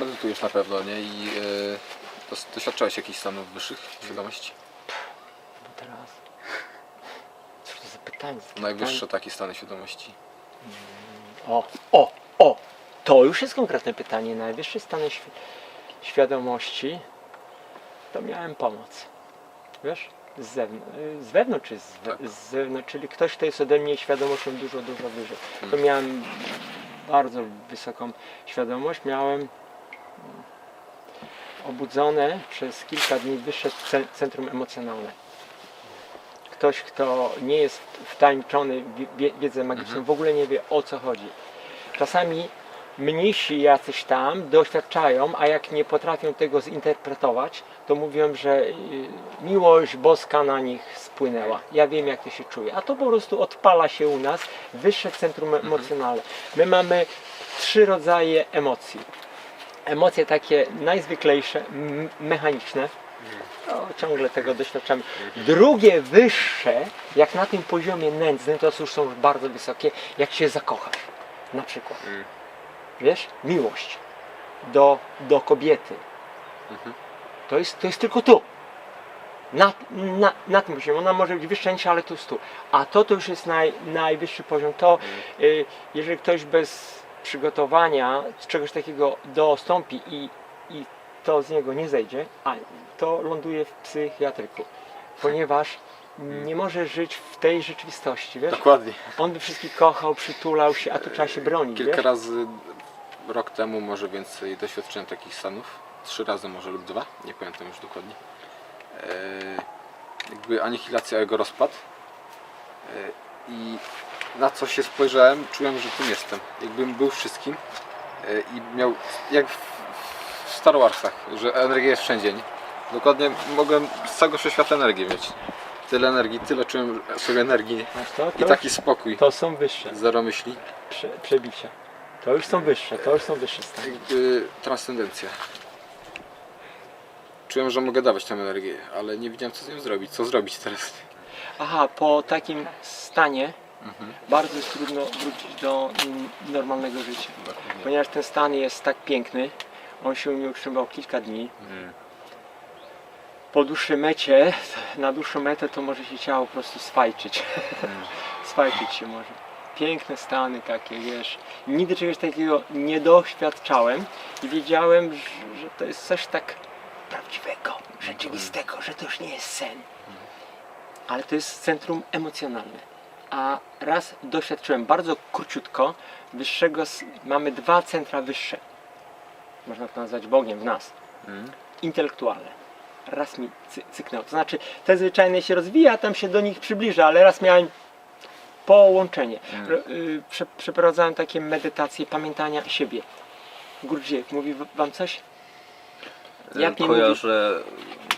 medytujesz na pewno, nie? I dos- doświadczałeś jakichś stanów wyższych świadomości? Bo teraz... Co to za pytanie? Najwyższe takie stany świadomości. O, o, o! To już jest konkretne pytanie. Najwyższy stan świ świadomości to miałem pomoc. Wiesz? Z, zewn z wewnątrz czy z, we Tak. z zewnątrz, czyli ktoś, kto jest ode mnie świadomością dużo, dużo wyżej. To Mhm. miałem bardzo wysoką świadomość. Miałem mm, obudzone przez kilka dni wyższe ce- centrum emocjonalne. Ktoś, kto nie jest wtańczony w wie- wiedzę magiczną, w ogóle nie wie o co chodzi. Czasami mnisi jacyś tam doświadczają, a jak nie potrafią tego zinterpretować, to mówią, że y, miłość boska na nich spłynęła. Ja wiem, jak to się czuje. A to po prostu odpala się u nas wyższe centrum emocjonalne. My mamy trzy rodzaje emocji. Emocje takie najzwyklejsze, mechaniczne, no, ciągle tego doświadczamy. Drugie, wyższe, jak na tym poziomie nędznym, to już są bardzo wysokie, jak się zakochasz. Na przykład. Wiesz? Miłość do, do kobiety. Mhm. To, jest, to jest tylko tu. Na, na, na tym poziomie. Ona może być wyższa ale tu jest tu. A to to już jest naj, najwyższy poziom. To y, jeżeli ktoś bez przygotowania z czegoś takiego dostąpi i, i to z niego nie zejdzie, a to ląduje w psychiatryku. Ponieważ nie może żyć w tej rzeczywistości, wiesz? Dokładnie. On by wszystkich kochał, przytulał się, a tu trzeba się bronić, Kilka wiesz? razy rok temu, może więcej, doświadczyłem takich stanów. Trzy razy może lub dwa, nie pamiętam już dokładnie. E, jakby anihilacja, jego rozpad. E, I na co się spojrzałem, czułem, że tym jestem. Jakbym był wszystkim e, i miał, jak w, w Star Warsach, że energia jest wszędzie. Nie? Dokładnie mogłem z całego wszechświata energię mieć. Tyle energii, tyle czułem sobie energii Masz to? i To, taki spokój. to są wyższe Zero myśli. prze, przebicia. To już są wyższe, to już są wyższe stany. Jakby transcendencja. Czułem, że mogę dawać tę energię, ale nie wiedziałem co z nią zrobić. Co zrobić teraz? Aha, po takim stanie Mhm. bardzo jest trudno wrócić do mm, normalnego życia. Ponieważ ten stan jest tak piękny, on się u mnie utrzymywał kilka dni. Mm. Po dłuższej mecie, na dłuższą metę to może się ciało po prostu swajczyć. swajczyć się może. Piękne stany takie, wiesz. Nigdy czegoś takiego nie doświadczałem i wiedziałem, że, że to jest coś tak prawdziwego, rzeczywistego, że to już nie jest sen. Ale to jest centrum emocjonalne. A raz doświadczyłem bardzo króciutko wyższego, mamy dwa centra wyższe. Można to nazwać Bogiem w nas Mm. intelektualne. Raz mi cy, cyknęło. To znaczy, te zwyczajne się rozwija, tam się do nich przybliża, ale raz miałem połączenie. Mm. Y, Prze, przeprowadzałem takie medytacje pamiętania siebie. Gurdziek, mówi wam coś? Jak nie Kojarzę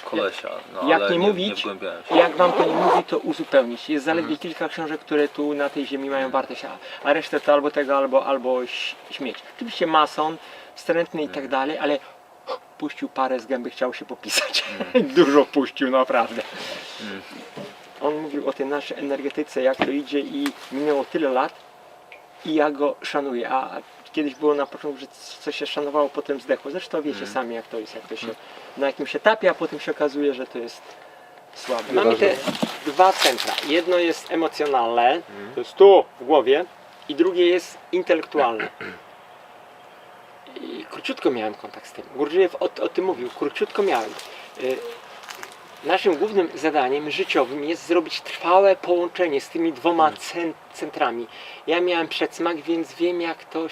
kolesia, no Jak ale nie nie, mówić? nie. Jak wam to nie mówi, to uzupełnić. Jest zaledwie kilka książek, które tu na tej ziemi mają wartość, a, a resztę to albo tego, albo, albo śmieć. Oczywiście mason, wstrętny i tak dalej, ale puścił parę z gęby, chciał się popisać. Dużo puścił, naprawdę. Tej naszej energetyce, jak to idzie i minęło tyle lat i ja go szanuję. A kiedyś było na początku, że coś się szanowało, potem zdechło. Zresztą wiecie sami jak to jest, jak to się na jakimś etapie, a potem się okazuje, że to jest słabe. Mamy te dwa centra. Jedno jest emocjonalne, to jest tu w głowie, i drugie jest intelektualne. I króciutko miałem kontakt z tym. Gurdżiew o, o tym mówił, króciutko miałem. Y, Naszym głównym zadaniem życiowym jest zrobić trwałe połączenie z tymi dwoma cen, centrami. Ja miałem przedsmak, więc wiem jak to,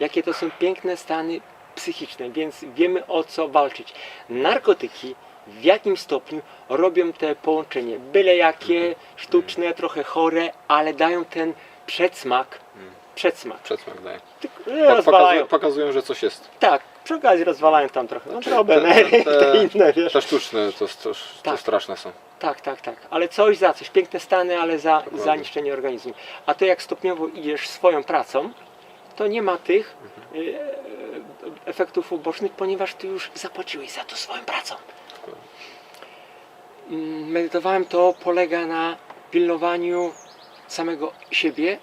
jakie to są piękne stany psychiczne, więc wiemy o co walczyć. Narkotyki w jakim stopniu robią te połączenie. Byle jakie, sztuczne, trochę chore, ale dają ten przedsmak. Przedsmak. Przedsmak daje. Po- rozwalają. Pokazują, pokazują, że coś jest. Tak, przy okazji rozwalają tam trochę. No, Znaczy, drobne, te- te- te inne, wiesz. Te sztuczne to, to, to Tak. straszne są. Tak, tak, tak. Ale coś za coś. Piękne stany, ale za, Dokładnie. za niszczenie organizmu. A to jak stopniowo idziesz swoją pracą, to nie ma tych Mhm. e, efektów ubocznych, ponieważ ty już zapłaciłeś za to swoją pracą. Mm, Medytowałem to polega na pilnowaniu samego siebie,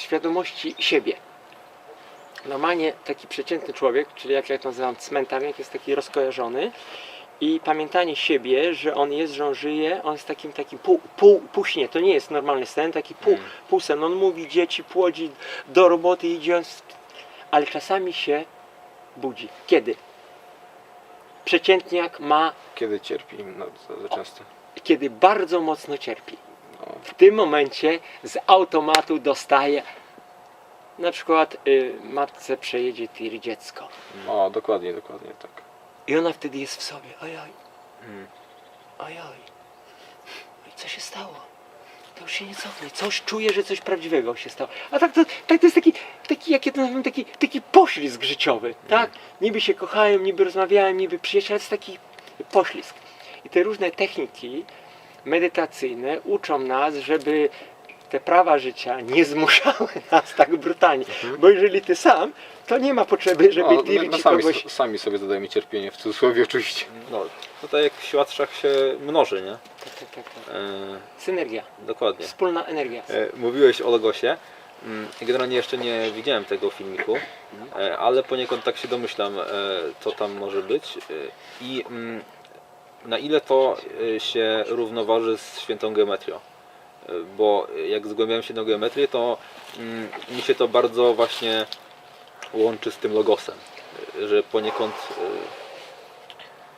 świadomości siebie. Normalnie taki przeciętny człowiek, czyli jak ja to nazywam cmentarnik, jest taki rozkojarzony i pamiętanie siebie, że on jest, że on żyje, on jest takim takim pół, pół, pół śnie. To nie jest normalny sen, taki pół, Mm. pół sen. On mówi dzieci, płodzi, do roboty idzie, on ale czasami się budzi. Kiedy? Przeciętniak ma, Kiedy cierpi no, za często. kiedy bardzo mocno cierpi. W tym momencie z automatu dostaje na przykład y, matce przejedzie tir dziecko. o, dokładnie, dokładnie tak. I ona wtedy jest w sobie. Ojoj, Mm. ojoj. Oj, co się stało? To już się nie cofnie. Coś czuję, że coś prawdziwego się stało. A tak to, tak to jest taki, taki jak ja to nazywam, taki, taki poślizg życiowy, tak? Niby się kochają, niby rozmawiają, niby przyjaciele, ale to jest taki poślizg. I te różne techniki medytacyjne uczą nas, żeby te prawa życia nie zmuszały nas tak brutalnie. Bo jeżeli ty sam, to nie ma potrzeby, żeby O, ty ci sami, kogoś... sami sobie zadajemy cierpienie, w cudzysłowie oczywiście. No, tutaj jak w siłatrzach się mnoży, nie? Tak, tak, tak, tak. E, Synergia, dokładnie. wspólna energia. E, mówiłeś o Logosie. Mm, Generalnie jeszcze nie widziałem tego filmiku, e, ale poniekąd tak się domyślam, e, co tam może być e, i mm, na ile to e, się równoważy z świętą geometrią. E, Bo jak zgłębiałem się na geometrię, to mm, mi się to bardzo właśnie łączy z tym logosem, e, że poniekąd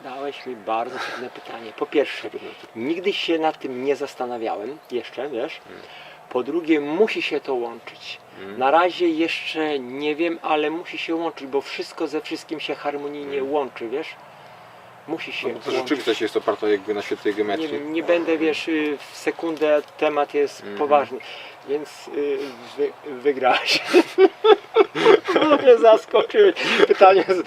Dałeś mi bardzo trudne pytanie. Po pierwsze, nigdy się nad tym nie zastanawiałem jeszcze, wiesz. Po drugie, musi się to łączyć. Na razie jeszcze nie wiem, ale musi się łączyć, bo wszystko ze wszystkim się harmonijnie łączy, wiesz. Musi się No, to łączyć. rzeczywistość jest oparta jakby na świętej Nie, geometrii. nie będę, wiesz, y, w sekundę temat jest Mhm. poważny, więc y, wy, wygrałeś. No mnie zaskoczyłeś. Pytanie, z...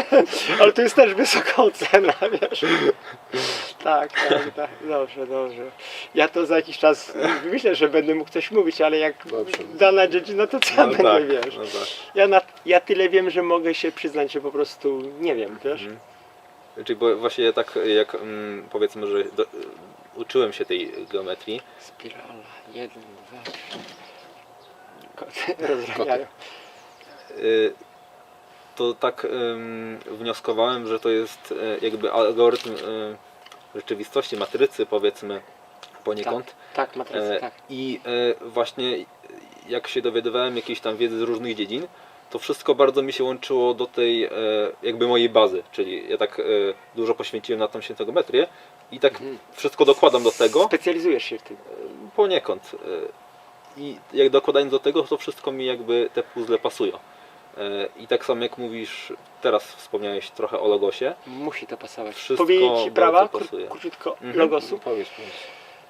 ale to jest też wysoka ocena, wiesz. Tak, tak, tak, dobrze, dobrze. Ja to za jakiś czas myślę, że będę mógł coś mówić, ale jak Dobrze. dana dziedzina, to co ja no będę, tak, wiesz. no tak. Ja, na, ja tyle wiem, że mogę się przyznać, że po prostu nie wiem, wiesz. Mhm. Czyli bo właśnie ja tak jak mm, powiedzmy, że do, uczyłem się tej geometrii, Spirala, jeden, dwa, trzy. Koty rozrabiają. y, to tak ym, wnioskowałem, że to jest y, jakby algorytm y, rzeczywistości, matrycy powiedzmy poniekąd. Tak, matrycy, E, tak. I e, właśnie jak się dowiadywałem jakiejś tam wiedzy z różnych dziedzin, to wszystko bardzo mi się łączyło do tej e, jakby mojej bazy, czyli ja tak e, dużo poświęciłem na tą świętogometrię i tak Mhm. wszystko dokładam do tego Specjalizujesz się w tym. poniekąd. E, I jak dokładając do tego, to wszystko mi jakby te puzzle pasują. E, I tak samo jak mówisz, teraz wspomniałeś trochę o logosie. Musi to pasować. Wszystko Powiedzieć ci prawa, bardzo kró- pasuje. króciutko, Mhm. logosu. Powiedz, powiedz.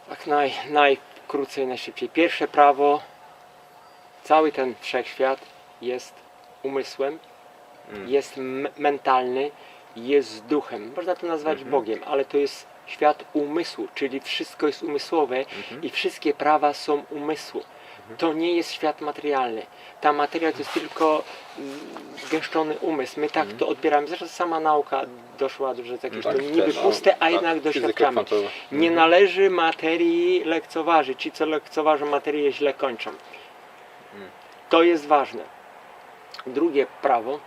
Tak naj, najkrócej, najszybciej. Pierwsze prawo, cały ten wszechświat jest umysłem, Mm. jest mentalny, jest duchem. Można to nazwać Mhm. Bogiem, ale to jest świat umysłu, czyli wszystko jest umysłowe Mhm. i wszystkie prawa są umysłu. To nie jest świat materialny. Ta materia to jest tylko mm, zgęszczony umysł. My tak Mhm. to odbieramy. Zresztą sama nauka doszła, że jest jakieś Tak, to niby też, no, puste, a tak, jednak fizyka doświadczamy. Nie należy materii lekceważyć. Ci, co lekceważą materię, źle kończą. Mm. To jest ważne. Drugie prawo.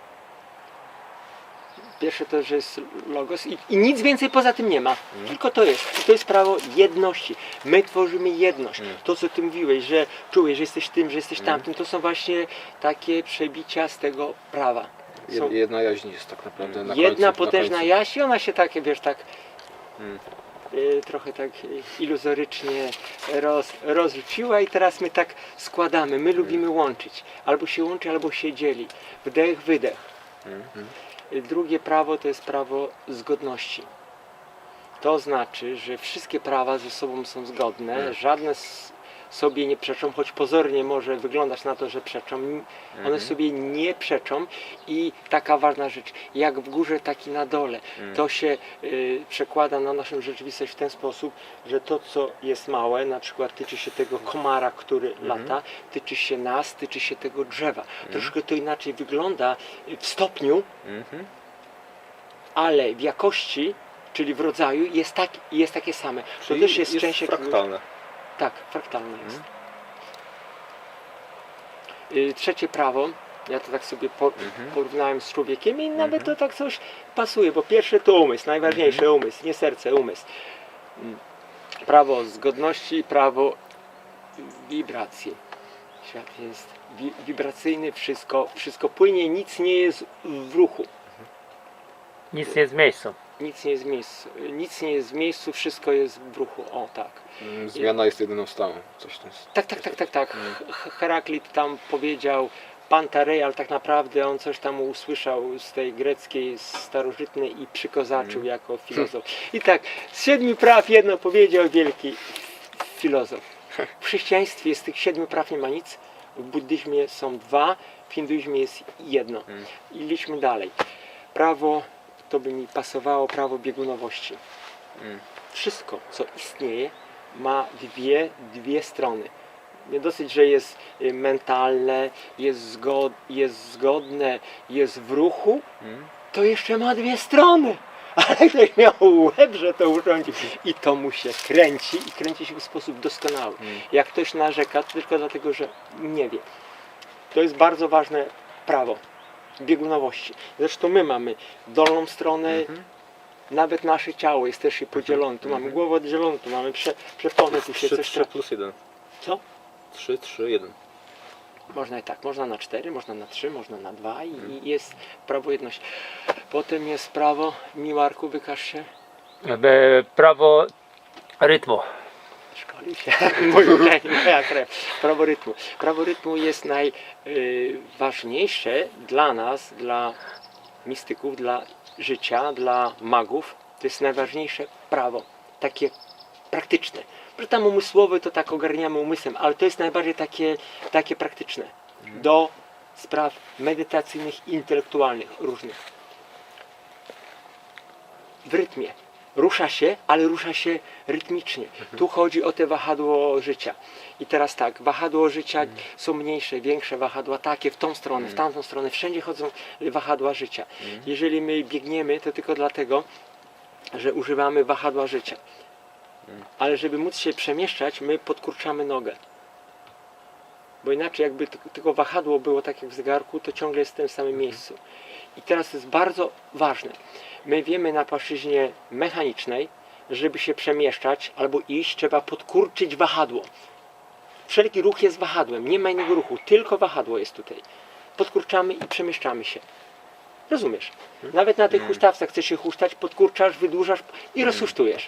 Pierwsze to, że jest logos i, i nic więcej poza tym nie ma. Mm. Tylko to jest. I to jest prawo jedności. My tworzymy jedność. Mm. To, co ty mówiłeś, że czujesz, że jesteś tym, że jesteś Mm. tamtym, to są właśnie takie przebicia z tego prawa. Są Jed- Jedna jaźń jest tak naprawdę na jedna końcu, potężna na końcu. jaźń ona się tak, wiesz, tak Mm. Y, trochę tak iluzorycznie roz, rozrzuciła i teraz my tak składamy. My lubimy łączyć. Albo się łączy, albo się dzieli. Wdech, wydech. Mhm. Drugie prawo to jest prawo zgodności. To znaczy, że wszystkie prawa ze sobą są zgodne, Mhm. żadne sobie nie przeczą, choć pozornie może wyglądać na to, że przeczą. One Mhm. sobie nie przeczą i taka ważna rzecz, jak w górze, tak i na dole. Mhm. To się y, przekłada na naszą rzeczywistość w ten sposób, że to, co jest małe, na przykład tyczy się tego komara, który Mhm. lata, tyczy się nas, tyczy się tego drzewa. Troszkę to inaczej wygląda y, w stopniu, Mhm. ale w jakości, czyli w rodzaju, jest, tak, jest takie same. To Czyli też jest, jest część fraktalne. Tak, fraktalne jest. Mhm. Y, Trzecie prawo Ja to tak sobie Mhm. porównałem z człowiekiem i nawet to tak coś pasuje, bo pierwsze to umysł, najważniejszy Mhm. umysł, nie serce, umysł. Mm. Prawo zgodności, prawo wibracji. Świat jest wi- wibracyjny, wszystko, wszystko płynie, nic nie jest w ruchu. Nic nie jest w miejscu. Nic nie jest w miejscu, nic nie jest w miejscu, wszystko jest w ruchu. O tak. Mm, Zmiana jest jedyną stałą. Coś tam. Tak, tak, tak, tak, tak. H- Heraklit tam powiedział Pantarej, ale tak naprawdę on coś tam usłyszał z tej greckiej starożytnej i przykozaczył jako filozof. I tak, z siedmiu praw jedno powiedział wielki filozof. W chrześcijaństwie z tych siedmiu praw nie ma nic, w buddyzmie są dwa, w hinduizmie jest jedno. I idźmy dalej. Prawo, to by mi pasowało, prawo biegunowości. Wszystko, co istnieje, ma dwie, dwie strony. Nie dosyć, że jest y, mentalne, jest, zgod, jest zgodne, jest w ruchu, to jeszcze ma dwie strony. Ale ktoś miał łeb, że to urządzi. I to mu się kręci i kręci się w sposób doskonały. Jak ktoś narzeka, to tylko dlatego, że nie wie. To jest bardzo ważne prawo biegunowości. Zresztą my mamy dolną stronę, nawet nasze ciało jest też podzielone. Tu mamy głowę oddzieloną, tu mamy prze, przepony, tu się 3, coś 3 plus 1. Co? 3, 3, 1. Można i tak, można na 4, można na 3, można na 2 i, i jest prawo jedność. Potem jest prawo, Miłarku, wykaż się, E, Prawo rytmu. Szkoli się, moja krew. Prawo rytmu. Prawo rytmu jest najważniejsze dla nas, dla mistyków, dla życia, dla magów. To jest najważniejsze prawo, takie praktyczne. Że tam umysłowe to tak ogarniamy umysłem, ale to jest najbardziej takie, takie praktyczne do spraw medytacyjnych, intelektualnych, różnych. W rytmie. Rusza się, ale rusza się rytmicznie. Tu chodzi o te wahadło życia. I teraz tak, wahadło życia są mniejsze, większe wahadła, takie w tą stronę, w tamtą stronę, wszędzie chodzą wahadła życia. Jeżeli my biegniemy, to tylko dlatego, że używamy wahadła życia. Ale żeby móc się przemieszczać, my podkurczamy nogę. Bo inaczej jakby tylko wahadło było tak jak w zegarku, to ciągle jest w tym samym miejscu. I teraz jest bardzo ważne. My wiemy na płaszczyźnie mechanicznej, żeby się przemieszczać albo iść, trzeba podkurczyć wahadło. Wszelki ruch jest wahadłem, nie ma innego ruchu, tylko wahadło jest tutaj. Podkurczamy i przemieszczamy się. Rozumiesz? Nawet na tych huśtawcach chcesz się huśtać, podkurczasz, wydłużasz i rozhuśtujesz.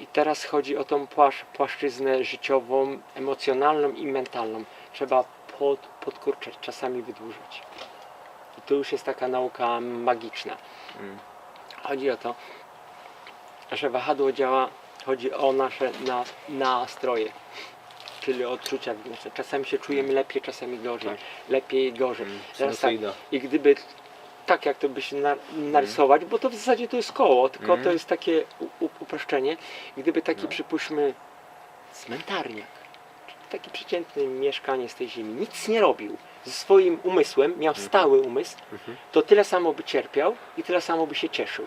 I teraz chodzi o tą płasz, płaszczyznę życiową, emocjonalną i mentalną. Trzeba pod, podkurczać, czasami wydłużać. I to już jest taka nauka magiczna. Chodzi o to, że wahadło działa, chodzi o nasze na, nastroje, czyli odczucia. wewnętrzne. Czasami się czujemy lepiej, czasami gorzej. Lepiej, gorzej. Teraz tak. I gdyby tak jak to by się na, narysować, bo to w zasadzie to jest koło, tylko to jest takie u, u, uproszczenie. Gdyby taki przypuśćmy cmentarniak, taki przeciętny mieszkaniec tej ziemi, nic nie robił ze swoim umysłem, miał stały umysł, to tyle samo by cierpiał i tyle samo by się cieszył.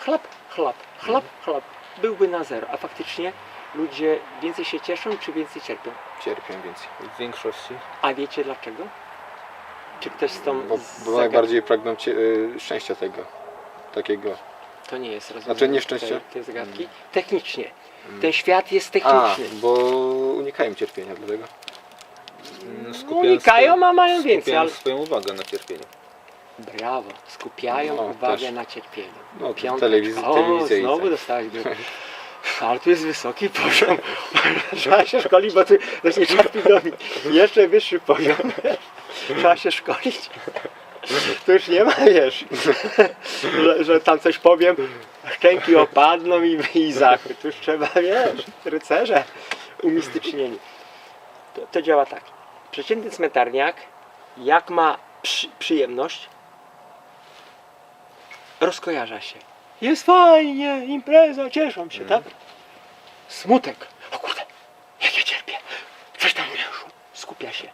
Chlap, chlap, chlap, chlap. Byłby na zero, a faktycznie ludzie więcej się cieszą, czy więcej cierpią. Cierpię więcej. W większości. A wiecie dlaczego? Czy ktoś z tą Bo, z bo zagadką- najbardziej pragną cie, y, szczęścia tego. Takiego. To nie jest rozwiązanie Znaczy nieszczęście? tej, tej zagadki. Technicznie. Ten świat jest A, techniczny. bo unikają cierpienia dlatego. Mm, Unikają, a mają więcej. skupiają Ale... swoją uwagę na cierpieniu. Brawo. Skupiają No, uwagę też. na cierpieniu. No, Piąteczka. telewizja- o, telewizja i znowu tak. dostałeś do... Ale tu jest wysoki poziom. Trzeba się szkolić, bo tu to do mnie. Jeszcze wyższy poziom. Trzeba się szkolić. Tu już nie ma, wiesz, że, że tam coś powiem, szczęki opadną i, i zachwyt. Tu już trzeba, wiesz, rycerze umistycznieni. To, to działa tak. Przeciętny cmentarniak, jak ma przy, przyjemność, rozkojarza się. Jest fajnie, impreza, cieszą się, tak? Smutek. O kurde, jak ja cierpię. Coś tam wyszło. Skupia się.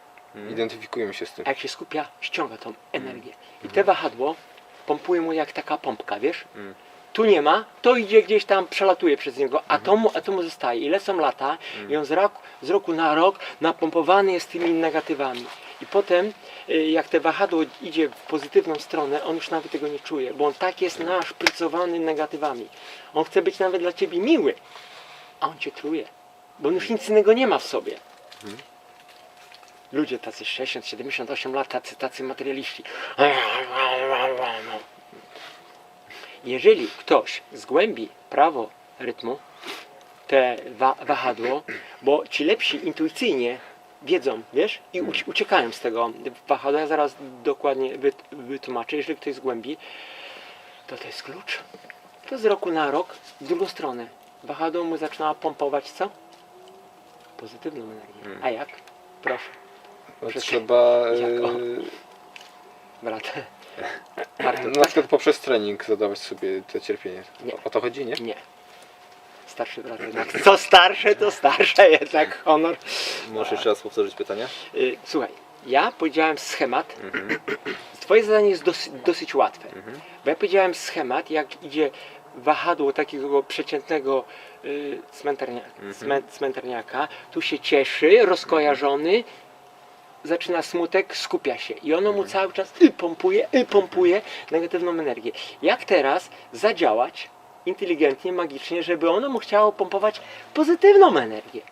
Identyfikują się z tym. A jak się skupia, ściąga tą energię. I te wahadło pompuje mu jak taka pompka, wiesz? Mm. Tu nie ma, to idzie gdzieś tam, przelatuje przez niego, a, to, mu, a to mu zostaje. I lecą lata i on z roku, z roku na rok napompowany jest tymi negatywami. I potem, y, jak te wahadło idzie w pozytywną stronę, on już nawet tego nie czuje, bo on tak jest naszprycowany negatywami. On chce być nawet dla ciebie miły, a on cię truje, bo on już nic innego nie ma w sobie. Ludzie tacy 60, 78 lat, tacy, tacy materialiści. Jeżeli ktoś zgłębi prawo rytmu, te wa wahadło, bo ci lepsi intuicyjnie wiedzą, wiesz, i uci uciekają z tego wahadła. Ja zaraz dokładnie wyt wytłumaczę. Jeżeli ktoś zgłębi, to to jest klucz. To z roku na rok w drugą stronę. Wahadło mu zaczyna pompować co? Pozytywną energię. A jak? Proszę. No, trzeba Jak? O. y, Brat. Na tak? przykład poprzez trening zadawać sobie to cierpienie. Nie. O to chodzi, nie? Nie. Starszy brat jednak. Co starsze, to starsze jednak honor. Możesz jeszcze raz powtórzyć pytanie? Y, Słuchaj, ja powiedziałem schemat. Twoje zadanie jest dosyć, dosyć łatwe. Bo ja powiedziałem schemat, jak idzie wahadło takiego przeciętnego y, cmentarnia, cmen, cmentarniaka. Tu się cieszy, rozkojarzony, zaczyna smutek, skupia się. I ono mu cały czas y, pompuje, y, pompuje negatywną energię. Jak teraz zadziałać inteligentnie, magicznie, żeby ono mu chciało pompować pozytywną energię?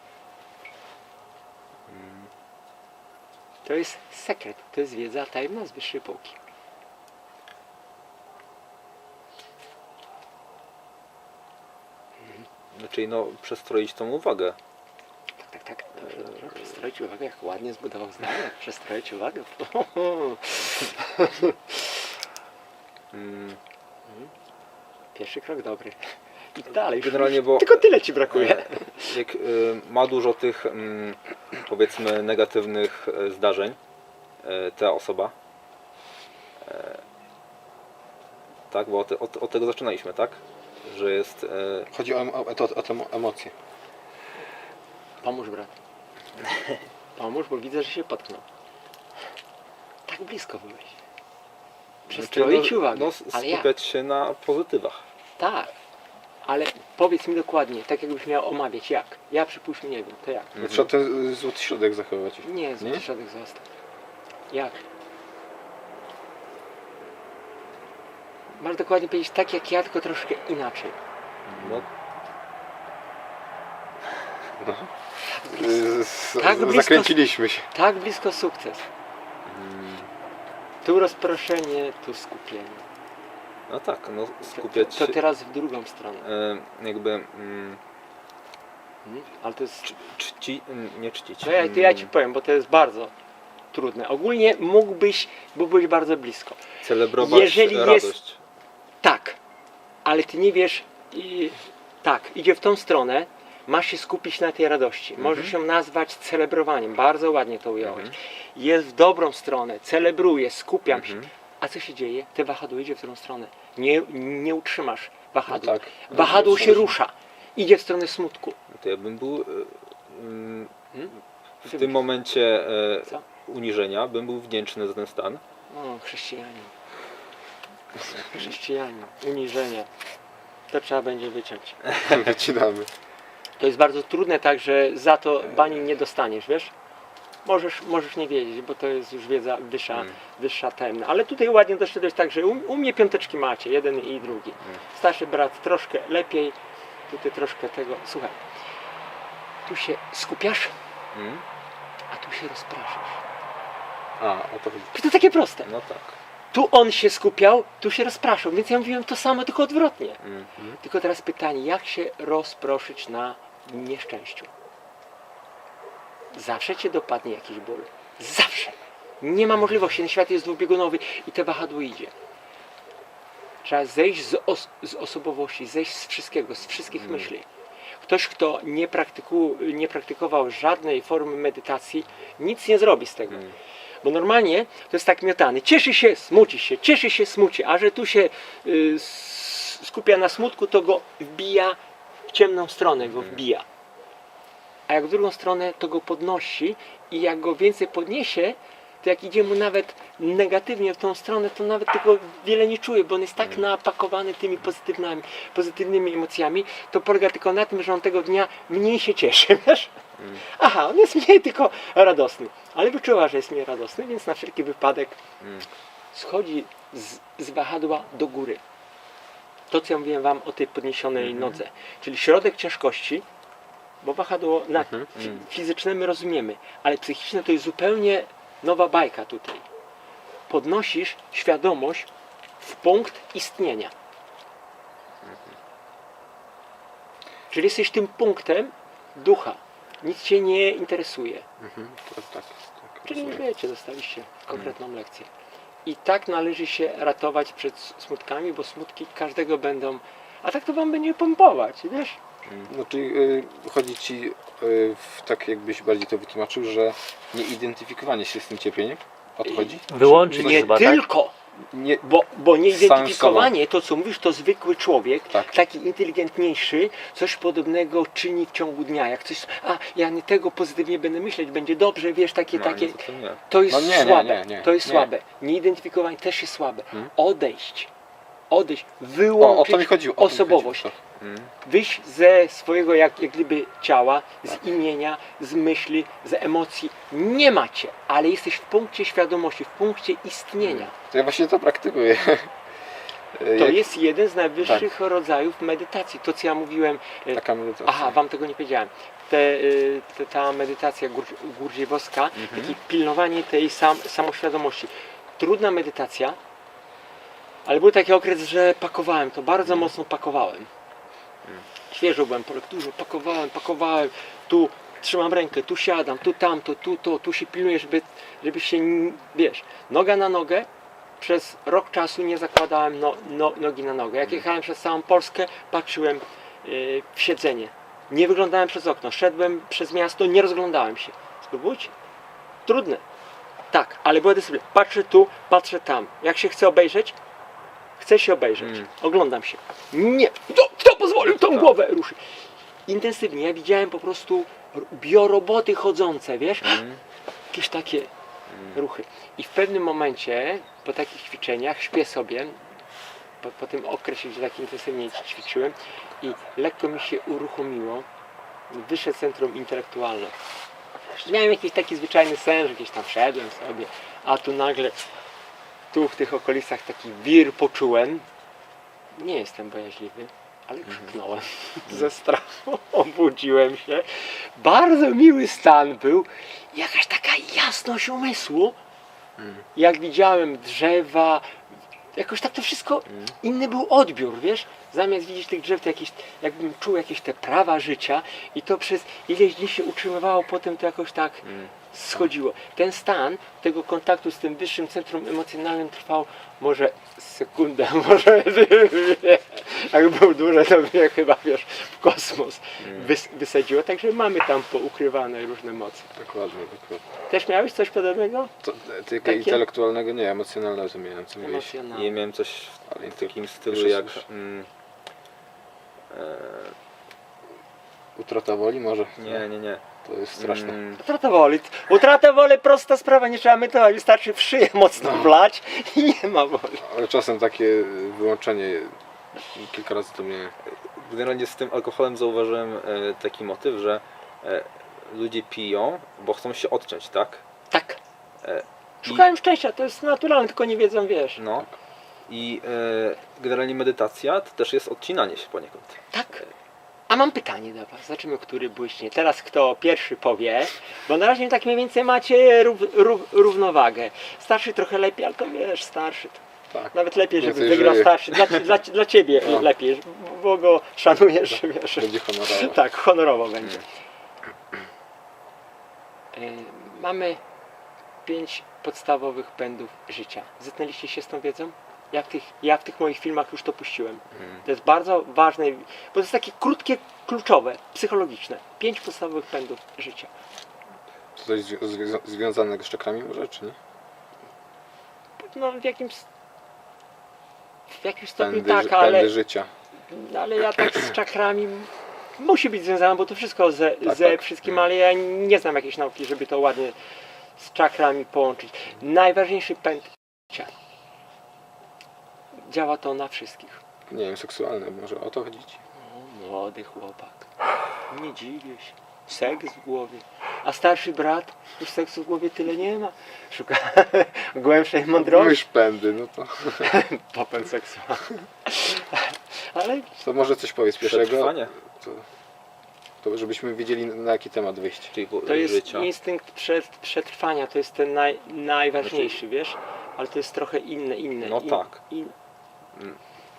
To jest sekret, to jest wiedza tajemna z wyższej półki. Czyli no, przestroić tą uwagę. Tak. Dobrze, dobrze. Przestroić uwagę, jak ładnie zbudował zdanie. Przestroić uwagę. Mm, Pierwszy krok dobry. I dalej. Generalnie, bo- Tylko tyle ci brakuje. Jak y, ma dużo tych mm, powiedzmy negatywnych e, zdarzeń e, ta osoba. E, tak, bo od, od, od tego zaczynaliśmy, tak? Że jest. E, Chodzi o, o, o, o tę emocję. Pomóż, brat. Pomóż, bo widzę, że się potknął. Tak blisko byłeś. Przestroić znaczy, no, uwagę. No, Ale jak? skupiać się na pozytywach. Tak. Ale powiedz mi dokładnie, tak jakbyś miał omawiać, jak? Ja przypuśćmy, nie wiem, to jak? No, trzeba ten złoty środek zachować. Nie, zły Nie? środek został. Jak? Masz dokładnie powiedzieć tak jak ja, tylko troszkę inaczej. No, z- Tak z- blisko- Zakręciliśmy się. Tak blisko sukces. Tu rozproszenie, tu skupienie. no tak, no To, skupiać to się. teraz w drugą stronę. E, jakby. Mm, Mhm. Ale to jest... czci, nie czcić. To ja, to ja ci mm, powiem, bo to jest bardzo trudne. Ogólnie mógłbyś, bo byłeś bardzo blisko. Celebrować jeżeli jest- radość. Tak, ale ty nie wiesz, i, tak, idzie w tą stronę, masz się skupić na tej radości. Możesz ją nazwać celebrowaniem, bardzo ładnie to ująłeś. Jest w dobrą stronę, celebruję, skupiam się. A co się dzieje? Te wahadło idzie w którą stronę. Nie, nie utrzymasz wahadła. No tak. Wahadło się rusza, idzie w stronę smutku. No to ja bym był. e, mm, Hmm? w tym momencie e, Co? uniżenia bym był wdzięczny za ten stan. O, chrześcijanin. Chrześcijanin, uniżenie. To trzeba będzie wyciąć. Wycinamy. To jest bardzo trudne, tak, że za to bani nie dostaniesz, wiesz? Możesz, możesz nie wiedzieć, bo to jest już wiedza wyższa, Mm. wyższa temna. Ale tutaj ładnie doszedłeś tak, że u, u mnie piąteczki macie, jeden i drugi. Starszy brat troszkę lepiej, tutaj troszkę tego. Słuchaj, tu się skupiasz, Mm? a tu się rozpraszasz. A, o to chodzi. To takie proste. No tak. Tu on się skupiał, tu się rozpraszał, więc ja mówiłem to samo, tylko odwrotnie. Mm. Tylko teraz pytanie, jak się rozproszyć na nieszczęściu? Zawsze cię dopadnie jakiś ból. Zawsze. Nie ma możliwości, ten świat jest dwubiegunowy i te wahadło idzie. Trzeba zejść z, os- z osobowości, zejść z wszystkiego, z wszystkich myśli. Ktoś, kto nie, praktyku, nie praktykował żadnej formy medytacji, nic nie zrobi z tego. Mm. Bo normalnie to jest tak miotany. Cieszy się, smuci się, cieszy się, smuci. A że tu się y, skupia na smutku, to go wbija w ciemną stronę, go wbija. A jak w drugą stronę, to go podnosi i jak go więcej podniesie, to jak idzie mu nawet negatywnie w tą stronę, to nawet tego wiele nie czuje, bo on jest tak napakowany tymi pozytywnymi, pozytywnymi emocjami, to polega tylko na tym, że on tego dnia mniej się cieszy, wiesz? Aha, on jest mniej tylko radosny, ale wyczuwa, że jest mniej radosny, więc na wszelki wypadek Mm. schodzi z, z wahadła do góry. To, co ja mówiłem Wam o tej podniesionej nodze, czyli środek ciężkości, bo wahadło na fi- fizyczne my rozumiemy, ale psychiczne to jest zupełnie nowa bajka tutaj. Podnosisz świadomość w punkt istnienia. Czyli jesteś tym punktem ducha. Nic Cię nie interesuje. Mhm, tak, tak. Czyli wiecie, dostaliście konkretną lekcję. I tak należy się ratować przed smutkami, bo smutki każdego będą. A tak to wam będzie pompować, wiesz? No czyli y, chodzi ci y, w, tak jakbyś bardziej to wytłumaczył, że nie identyfikowanie się z tym cierpieniem? O to chodzi? Wyłączyć Nie chyba, tak? tylko, Nie, bo, bo nieidentyfikowanie, to co mówisz, to zwykły człowiek, Tak. taki inteligentniejszy, coś podobnego czyni w ciągu dnia. Jak coś, a ja nie tego pozytywnie będę myśleć, będzie dobrze, wiesz, takie, No, takie. to, to jest No nie, słabe. nie, nie, to jest słabe. Nieidentyfikowanie też jest słabe. Hmm. Odejść. Odejść. o, o Wyłączyć to mi chodziło. o mi osobowość. Mm. Wyjść ze swojego jak, jak gdyby ciała, z Tak. imienia, z myśli, z emocji. Nie macie, ale jesteś w punkcie świadomości, w punkcie istnienia. To ja właśnie to praktykuję. To Jak jest jeden z najwyższych Tak. rodzajów medytacji. To co ja mówiłem, e, Taka medytacja. aha, wam tego nie powiedziałem. Te, y, te, ta medytacja gór, górdziewowska, Mhm. takie pilnowanie tej sam, samoświadomości. Trudna medytacja, ale był taki okres, że pakowałem to, bardzo Mhm. mocno pakowałem. Świeżo byłem po lekturze, pakowałem, pakowałem, tu trzymam rękę, tu siadam, tu tamto, tu to, tu się pilnuję, żeby, żeby się, wiesz, noga na nogę, przez rok czasu nie zakładałem no, no, nogi na nogę. Jak jechałem przez całą Polskę, patrzyłem yy, w siedzenie. Nie wyglądałem przez okno, szedłem przez miasto, nie rozglądałem się. Spróbujcie. Trudne. Tak, ale była dyscyplina. Patrzę tu, patrzę tam. Jak się chcę obejrzeć, chcę się obejrzeć. Mm. Oglądam się. Nie. Kto, kto pozwolił tą Tak. głowę ruszyć? Intensywnie. Ja widziałem po prostu r- bioroboty chodzące, wiesz? Mm. Jakieś takie ruchy. I w pewnym momencie, po takich ćwiczeniach, śpię sobie, po, po tym okresie, gdzie tak intensywnie ćwiczyłem i lekko mi się uruchomiło, wyszedł centrum intelektualne. Miałem jakiś taki zwyczajny sen, że gdzieś tam wszedłem sobie, a tu nagle, tu w tych okolicach taki wir poczułem. Nie jestem bojaźliwy, ale krzyknąłem. Ze strachu, obudziłem się. Bardzo miły stan był, jakaś taka jasność umysłu, jak widziałem drzewa, jakoś tak to wszystko, inny był odbiór, wiesz? Zamiast widzieć tych drzew, to jakieś, jakbym czuł jakieś te prawa życia i to przez ileś dni się utrzymywało, potem to jakoś tak schodziło. Ten stan tego kontaktu z tym wyższym centrum emocjonalnym trwał może sekundę, może. Jak był dłużej, to mnie chyba, wiesz, w kosmos wys wysadziło. Także mamy tam poukrywane różne moce. Dokładnie, dokładnie. Też miałeś coś podobnego? To, tylko Takie? intelektualnego nie, emocjonalnego to miałem, co. I miałem coś Ale w takim stylu jak... Mm, Utrata woli może? nie, nie, nie. To jest straszne. Mm, Utrata woli. Utrata woli, prosta sprawa, nie trzeba mytować, wystarczy w szyję mocno No. wlać i nie ma woli. Ale czasem takie wyłączenie, kilka razy to mnie... Generalnie z tym alkoholem zauważyłem e, taki motyw, że e, ludzie piją, bo chcą się odciąć, tak? Tak. E, i- Szukają szczęścia, to jest naturalne, tylko nie wiedzą, wiesz. No. I e, generalnie medytacja to też jest odcinanie się poniekąd. Tak. A mam pytanie do Was. Zobaczymy, który błyśnie. Teraz kto pierwszy powie, bo na razie tak mniej więcej macie rów, rów, równowagę. Starszy trochę lepiej, ale to wiesz, starszy. To Tak. nawet lepiej, żeby Więcej wygrał żyje. starszy. Dla, dla, dla Ciebie No. lepiej, bo go szanujesz, wiesz. Będzie honorowo. Tak, honorowo będzie. E, Mamy pięć podstawowych pędów życia. Zetknęliście się z tą wiedzą? Ja w tych, ja w tych moich filmach już to puściłem. To jest bardzo ważne, bo to jest takie krótkie, kluczowe, psychologiczne. Pięć podstawowych pędów życia. To coś zwią- zwią- związanego z czakrami może, czy nie? No w jakimś, w jakimś stopniu Pędy, tak, ale, pędy życia. ale ja tak z czakrami musi być związane, bo to wszystko ze, Tak, ze tak. wszystkim, ale ja nie znam jakiejś nauki, żeby to ładnie z czakrami połączyć. Najważniejszy pęd ciała. Działa to na wszystkich. Nie wiem, seksualne, może o to chodzić? O, młody chłopak. Nie dziwię się. Seks w głowie. A starszy brat już seksu w głowie tyle nie ma. Szuka głębszej mądrości. Mysz pędy, no to, Popęd seksualny. Ale to może coś powiedz pierwszego. Przetrwanie, To, to żebyśmy wiedzieli na jaki temat wyjść. czyli to jest życia. instynkt przed, przetrwania. To jest ten naj, najważniejszy, wiesz? Ale to jest trochę inne, inne. No in, tak. In,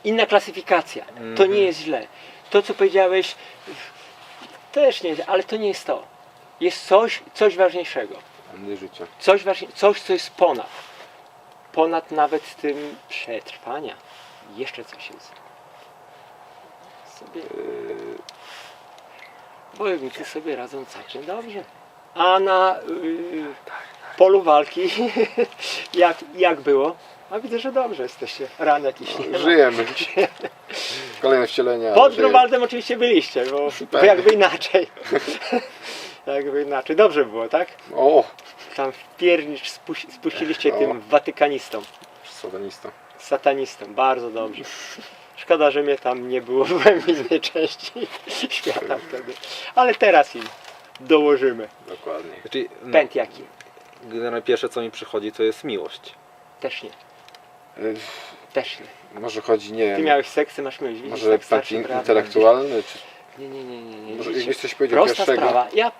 inna klasyfikacja. To Mhm. nie jest źle. To, co powiedziałeś, też nie, ale to nie jest to. Jest coś, coś ważniejszego. Życia. Coś, ważnie, coś, co jest ponad. Ponad nawet tym przetrwania. Jeszcze coś jest. Sobie. Bojownicy sobie radzą całkiem dobrze. A na yy, polu walki jak, jak było? A widzę, że dobrze jesteście. Ran jakiś nie ma. Żyjemy. Kolejne wcielenia. Pod żyjemy. Grunwaldem oczywiście byliście, bo, bo jakby inaczej. jakby inaczej. Dobrze było, tak? O! Tam w piernicz spuś- spuściliście O. tym watykanistom, Satanista. satanistom. Bardzo dobrze. Szkoda, że mnie tam nie było w innej części świata wtedy. Ale teraz im dołożymy. Dokładnie. Znaczy, no, Pęd jaki? generalnie pierwsze co mi przychodzi to jest miłość. Też nie. Też nie. Może chodzi, nie Ty wiem, miałeś seksy, masz miłość. Widzisz, może tak starszy brat, intelektualny, czy Nie, nie, nie, nie. nie. może Widzicie? jakbyś coś powiedział Prosta pierwszego? sprawa. Ja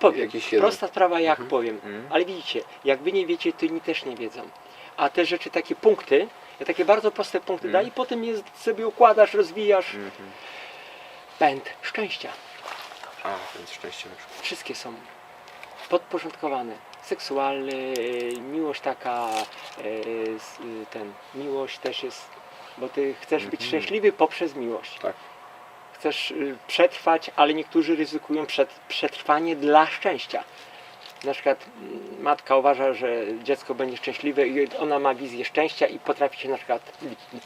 powiem. Jakiś jeden. Prosta sprawa, jak powiem. Mhm. Ale widzicie, jak wy nie wiecie, to inni też nie wiedzą. A te rzeczy, takie punkty, ja takie bardzo proste punkty Mhm. daj i potem je sobie układasz, rozwijasz. Mhm. Pęd szczęścia. A, więc szczęście na przykład. Wszystkie są podporządkowane. Seksualny, y, miłość taka, y, y, ten, miłość też jest, bo ty chcesz być Mhm. szczęśliwy poprzez miłość. Tak. Chcesz przetrwać, ale niektórzy ryzykują przed, przetrwanie dla szczęścia. Na przykład mm, matka uważa, że dziecko będzie szczęśliwe i ona ma wizję szczęścia i potrafi się na przykład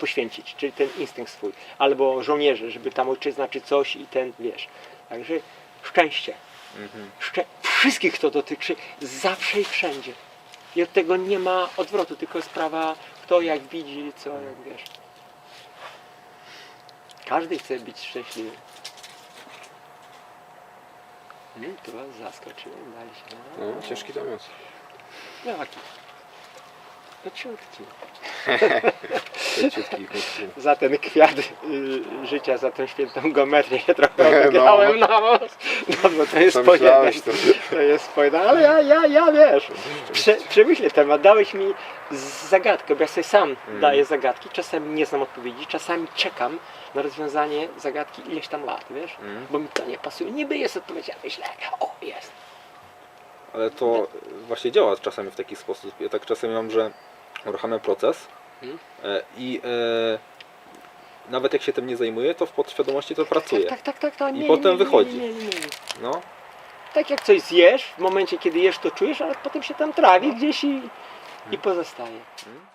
poświęcić, czyli ten instynkt swój. Albo żołnierze, żeby tam ojczyzna czy coś i ten, wiesz. Także szczęście. Mhm. Wszystkich to dotyczy zawsze i wszędzie. I od tego nie ma odwrotu, tylko sprawa kto jak widzi, co jak wiesz. Każdy chce być szczęśliwy. Hmm, tu was zaskoczyłem, daliście. No, No, ciężki temat. no jaki? No ciutki. Leciutki i krótki. Za ten kwiat y, życia, za tą świętą geometrię trochę odegrałem no. no. no bo to jest Przemyślałeś to. To jest ale ja, ja, ja wiesz, prze, przemyślę temat, dałeś mi zagadkę, bo ja sobie sam daję zagadki, czasami nie znam odpowiedzi, czasami czekam na rozwiązanie zagadki ileś tam lat, wiesz, Mhm. bo mi to nie pasuje, niby jest odpowiedź, a myślę, o jest. Ale to właśnie działa czasami w taki sposób. Ja tak czasem mam, że uruchamiam proces Mhm. e, i e, nawet jak się tym nie zajmuję, to w podświadomości to pracuje. Tak, tak, tak, tak, I nie, potem nie, nie, wychodzi. Nie, nie, nie, nie. No, Tak jak coś zjesz, w momencie kiedy jesz to czujesz, ale potem się tam trawi gdzieś i, i pozostaje. Mhm.